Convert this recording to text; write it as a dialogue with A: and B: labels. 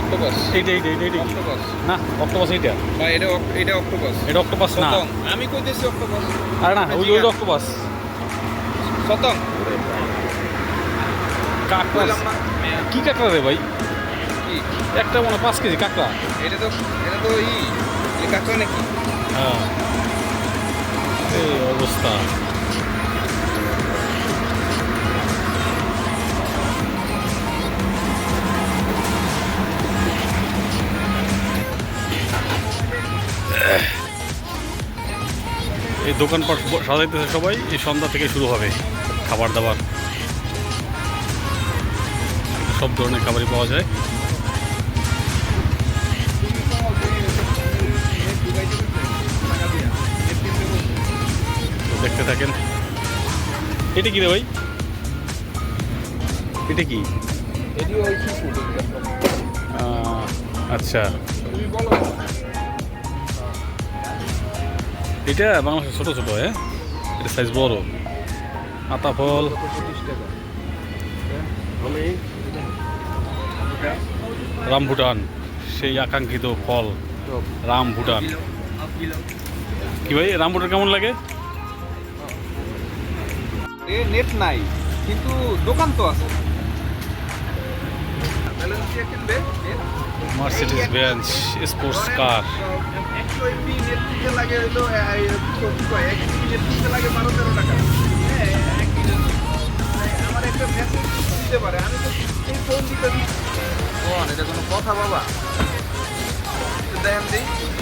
A: Octopus.
B: এইটা এইটা এইটা এইটা কি?
A: অক্টোপাস।
B: না অক্টোপাস এইটা?
A: বা এটা এটা অক্টোপাস।
B: এটা অক্টোপাস না।
A: আমি কইতেছি অক্টোপাস।
B: আরে না ওই ওই অক্টোপাস।
A: সতং।
B: কাঁকড়া। কি কাঁকড়া রে ভাই? একটা মনে পাঁচ কেজি কাঁকড়া।
A: এটা তো এটা তো ই এটা কাঁকড়া নাকি?
B: হ্যাঁ। এই অবস্থা। এই দোকানপাট সাজাইতেছে সবাই এই সন্ধ্যা থেকে শুরু হবে খাবার দাবার। সব ধরনের খাবারই পাওয়া যায়। দেখতে থাকেন। এটা কি রে ভাই? এটা কি? আচ্ছা। এটা বাংলাদেশে ছোট ছোট হ্যাঁ? এটা সাইজ বড়। আতা ফল।
A: আমি
B: রামভুটান সেই আকাঙ্ক্ষিত ফল। রাম ভুটান কি ভাই রামভুটান কেমন লাগে?
A: এ নেট নাই কিন্তু দোকান তো আছে। কিনবে? Net?
B: Mercedes Benz sports car
A: এটা কোনো কথা বাবা দেখেন দিই